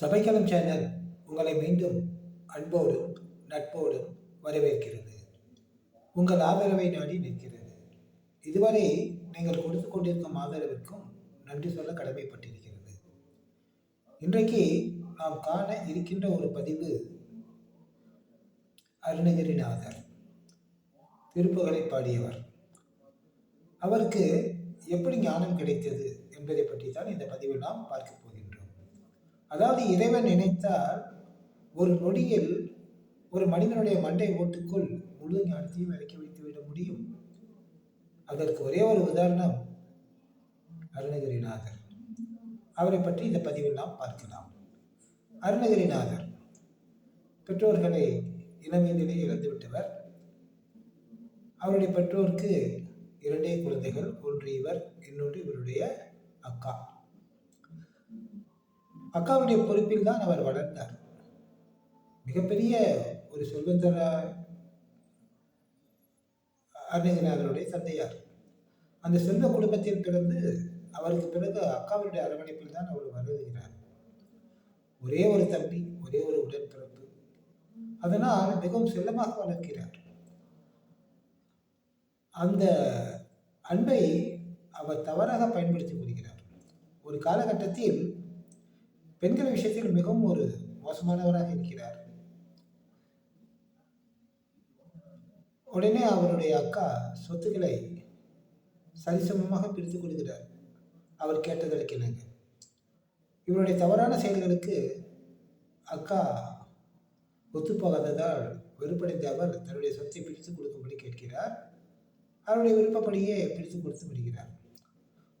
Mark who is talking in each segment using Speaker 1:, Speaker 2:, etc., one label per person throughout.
Speaker 1: சபைக்கலம் channel உங்களை மீண்டும் அன்போடும் நட்போடும் வரவேற்கிறது. உங்கள் ஆதரவை நாடி நிற்கிறது. இதுவரை நீங்கள் கொடுத்து கொண்டிருக்கும் ஆதரவிற்கும் நன்றி சொல்ல கடமைப்பட்டிருக்கிறது. இன்றைக்கு நாம் காண இருக்கின்ற ஒரு பதிவு அருணகிரிநாதர் திருப்புகளை பாடியவர். அவருக்கு எப்படி ஞானம் கிடைத்தது என்பதை பற்றி தான் இந்த பதிவில் நாம் பார்க்க போகிறோம். அதாவது இறைவன் நினைத்தால் ஒரு நொடியில் ஒரு மனிதனுடைய மண்டை ஓட்டுக்குள் முழு ஞானத்தையும் இறக்கி வைத்து விட முடியும். அதற்கு ஒரே ஒரு உதாரணம் அருணகிரிநாதர் அவரை பற்றி இந்த பதிவில் நாம் பார்க்கலாம். அருணகிரிநாதர் பெற்றோர்களை இளமையிலே இழந்துவிட்டவர் அவருடைய பெற்றோருக்கு இரண்டே குழந்தைகள் ஒன்று இவர் இன்னொன்று இவருடைய அக்கா. அக்காவுடைய பொறுப்பில் தான் அவர் வளர்ந்தார் மிகப்பெரிய ஒரு செல்வந்தர அருணகிரிநாதருடைய தந்தையார். அந்த செல்வ குடும்பத்தில் பிறந்து அவருக்கு பிறகு அக்காவுடைய அரவணைப்பில் தான் அவர் வருகிறார். ஒரே ஒரு தம்பி ஒரே ஒரு உடன்பிறப்பு. அதனால் மிகவும் செல்லமாக வளர்க்கிறார். அந்த அன்பை அவர் தவறாக பயன்படுத்தி கொள்கிறார். ஒரு காலகட்டத்தில் பெண்கள் விஷயத்தில் மிகவும் ஒரு மோசமானவராக இருக்கிறார். உடனே அவருடைய அக்கா சொத்துக்களை சரிசமமாக பிரித்து கொள்கிறார். அவர் கேட்டதற்கு இணங்க இவருடைய தவறான செயல்களுக்கு அக்கா ஒத்துப்போகாததால் வெறுப்படைந்த அவர் தன்னுடைய சொத்தை பிரித்து கொடுக்கும்படி கேட்கிறார். அவருடைய விருப்பப்படியே பிரித்து கொடுத்து விடுகிறார்.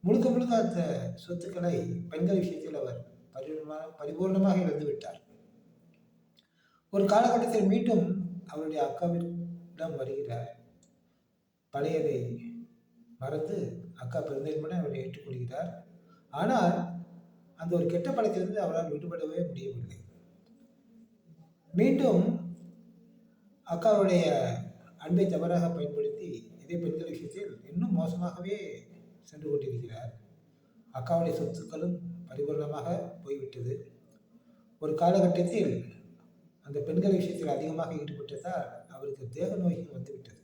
Speaker 1: முழுக்க முழுக்க அந்த சொத்துக்களை பெண்கள் விஷயத்தில் அவர் பரிபூர்ணமாக பரிபூர்ணமாக இழந்துவிட்டார் ஒரு காலகட்டத்தில் மீண்டும் அவருடைய அக்காவிடம் வருகிறார். பழையதை மறந்து அக்கா பிறந்தபடி அவரை ஏற்றுக்கொள்கிறார். ஆனால் அந்த ஒரு கெட்ட பழத்திலிருந்து அவரால் விடுபடவே முடியவில்லை. மீண்டும் அக்காவுடைய அன்பை தவறாக பயன்படுத்தி இதே பெண்கள் விஷயத்தில் இன்னும் மோசமாகவே சென்று கொண்டிருக்கிறார். அக்காவுடைய சொத்துக்களும் பரிபூர்ணமாக போய்விட்டது. ஒரு காலகட்டத்தில் அந்த பெண்கள் விஷயத்தில் அதிகமாக ஈடுபட்டதால் அவருக்கு தேக நோய்கள் வந்துவிட்டது.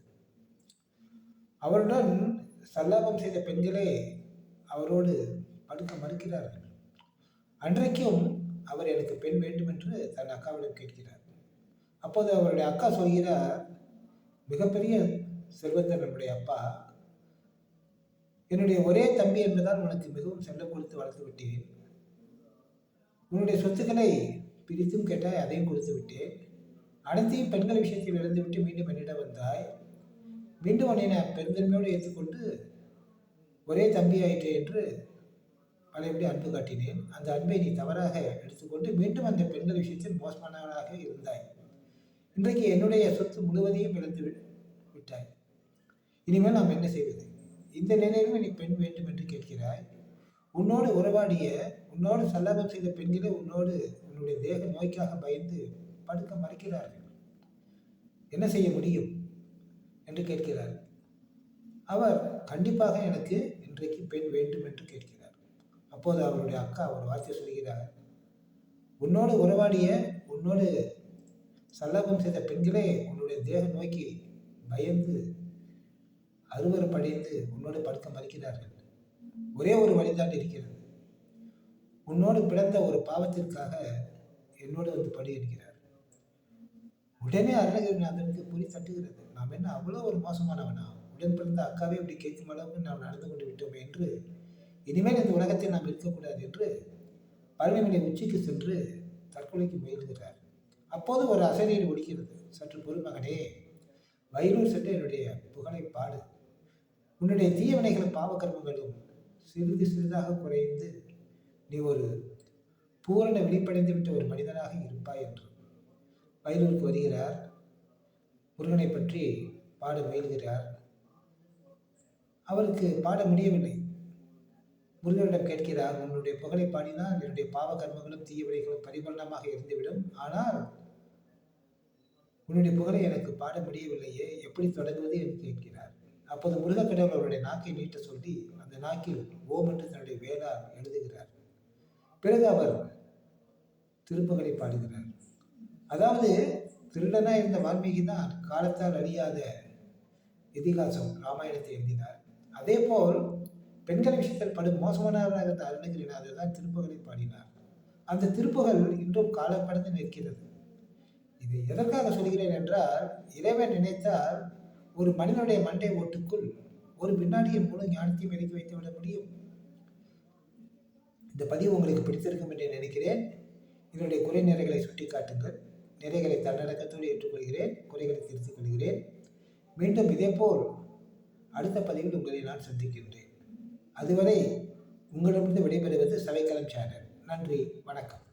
Speaker 1: அவருடன் சல்லாபம் செய்த பெண்களே அவரோடு படுக்க மறுக்கிறார்கள். அன்றைக்கும் அவர் எனக்கு பெண் வேண்டும் என்று தன் அக்காவிடம் கேட்கிறார். அப்போது அவருடைய அக்கா சொல்கிறார் மிகப்பெரிய செல்வந்தர் நம்முடைய அப்பா என்னுடைய ஒரே தம்பி என்பதால் உனக்கு மிகவும் செல்லம் கொடுத்து வளர்த்து விட்டேன். உன்னுடைய சொத்துக்களை பிரித்தும் கேட்டாய் அதையும் கொடுத்து விட்டேன். அனைத்தையும் பெண்கள் விஷயத்தில் இழந்துவிட்டு மீண்டும் என்னிடம் வந்தாய். மீண்டும் உன்னை நான் பெருந்தன்மையோடு ஏற்றுக்கொண்டு ஒரே தம்பி ஆயிற்று என்று பழையபடி அன்பு காட்டினேன். அந்த அன்பை நீ தவறாக எடுத்துக்கொண்டு மீண்டும் அந்த பெண்கள் விஷயத்தில் மோசமானவனாக இருந்தாய். இன்றைக்கு என்னுடைய சொத்து முழுவதையும் இழந்து விட்டாய். இனிமேல் நாம் என்ன செய்வது? இந்த நிலையிலும் நீ பெண் வேண்டும் என்று கேட்கிறாய்? உன்னோடு உறவாடிய உன்னோடு சல்லாபம் செய்த பெண்களே உன்னோடு உன்னுடைய தேக நோய்க்காக பயந்து படுக்க மறுக்கிறார்கள். என்ன செய்ய முடியும்? என்று கேட்கிறார். அவர் கண்டிப்பாக எனக்கு இன்றைக்கு பெண் வேண்டும் என்று கேட்கிறார். அப்போது அவருடைய அக்கா ஒரு வார்த்தை சொல்கிறார். உன்னோடு உறவாடிய உன்னோடு சல்லாபம் செய்த பெண்களே உன்னுடைய தேக நோக்கி பயந்து அருவறுப்படைந்து உன்னோடு படுக்க மறுக்கிறார்கள். ஒரே ஒரு வழிதான் இருக்கிறது. உன்னோடு பிறந்த ஒரு பாவத்திற்காக என்னோடு வந்து படியிருக்கிறார் உடனே அருணகிரிநாதனுக்கு புரி தட்டுகிறது. நாம் என்ன அவ்வளோ ஒரு மோசமானவனா? உடன் பிறந்த அக்காவே இப்படி கேட்கும் அளவுக்கு நாம் நடந்து கொண்டு விட்டோமே என்று இனிமேல் இந்த உலகத்தில் நாம் இருக்கக்கூடாது என்று பழனிமலை உச்சிக்கு சென்று தற்கொலைக்கு முயல்கிறார். அப்போது ஒரு அசரீடு ஒடிக்கிறது சற்று பொறுமகனே வயலூர் சென்று என்னுடைய புகழை பாடு. உன்னுடைய தீயவினைகளும் பாவகர்மங்களும் சிறிது சிறிதாக குறைந்து நீ ஒரு பூரண விழிப்படைந்து விட்ட ஒரு மனிதனாக இருப்பாய் என்று வயலூருக்கு வருகிறார். முருகனை பற்றி பாட முயல்கிறார் அவருக்கு பாட முடியவில்லை. முருகனிடம் கேட்கிறார் உன்னுடைய புகழை பாடினால் என்னுடைய பாவ கர்மங்களும் தீயவினைகளும் பரிபூர்ணமாக இருந்துவிடும். ஆனால் உன்னுடைய புகழை எனக்கு பாட முடியவில்லையே எப்படி தொடங்குவது? என்று கேட்கிறார். அப்போது முருகக்கடவுள் அவருடைய நாக்கை நீட்ட சொல்லி அந்த நாக்கில் ஓம் என்று தன்னுடைய வேளால் எழுதுகிறார். பிறகு அவர் திருப்புகளை பாடுகிறார். அதாவது திருடனா இருந்த வால்மீகி தான் காலத்தால் அழியாத இதிகாசம் ராமாயணத்தை எழுதினார். அதே போல் பெண்கள் விஷயத்தில் படும் மோசமானவராக இருந்த அருணகிரிநாதர் தான் திருப்புகளை பாடினார். அந்த திருப்புகள் இன்றும் காலப்படந்து நிற்கிறது. இதை எதற்காக சொல்கிறேன் என்றால் இறைவன் நினைத்தால் ஒரு மனிதனுடைய மண்டை ஓட்டுக்குள் ஒரு வினாடியின் மூலம் ஞானத்தையும் இறக்கி வைத்து விட முடியும். இந்த பதிவு உங்களுக்கு பிடித்திருக்கும் என்று நினைக்கிறேன். இதனுடைய குறை நிறைகளை சுட்டிக்காட்டுங்கள். நிறைகளை தன்னடக்கத்தோடு ஏற்றுக்கொள்கிறேன். குறைகளை திருத்திக் கொள்கிறேன். மீண்டும் இதேபோல் அடுத்த பதிவில் உங்களை நான் சந்திக்கின்றேன். அதுவரை உங்களிடமிருந்து விடைபெறுவது சபைக்கலம் சேனல். நன்றி. வணக்கம்.